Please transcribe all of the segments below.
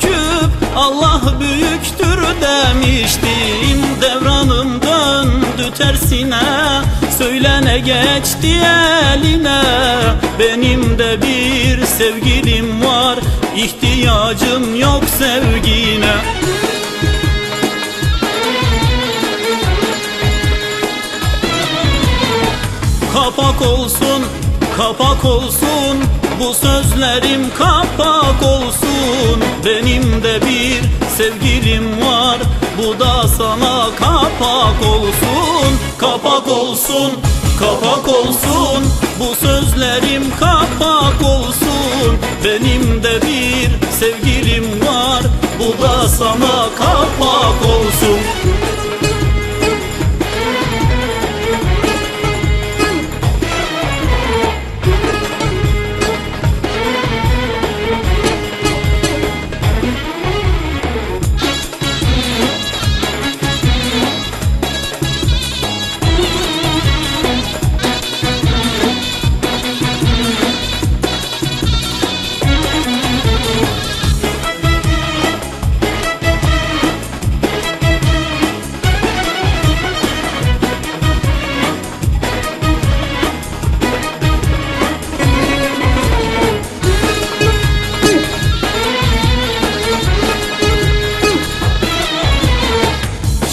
büküp Allah büyüktür demiştim. Devranım döndü tersine Söyle ne geçti eline. Benim de bir sevgilim var İhtiyacım yok sevgine. Kapak olsun, kapak olsun Bu sözlerim kapak olsun Benim de bir sevgilim var. Bu da sana kapak olsun Kapak olsun, kapak olsun. Bu sözlerim kapak olsun. Benim de bir sevgilim var. Bu da sana kapak olsun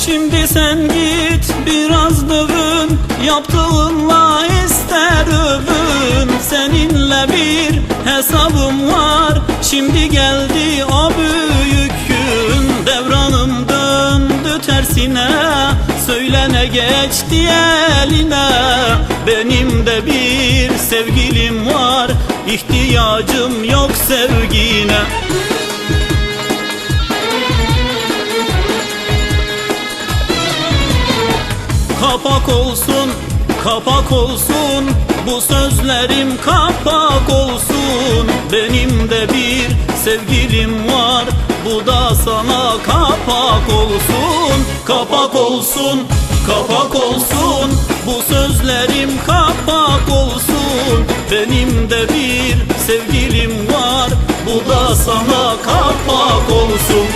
Şimdi sen git biraz dövün. Yaptığınla ister övün. Seninle bir hesabım var. Şimdi geldi o büyük gün. Devranım döndü tersine. Söyle ne geçti eline. Benim de bir sevgilim var. İhtiyacım yok sevgine Kapak olsun, kapak olsun. Bu sözlerim kapak olsun. Benim de bir sevgilim var Bu da sana kapak olsun. Kapak olsun, kapak olsun. Bu sözlerim kapak olsun. Benim de bir sevgilim var Bu da sana kapak olsun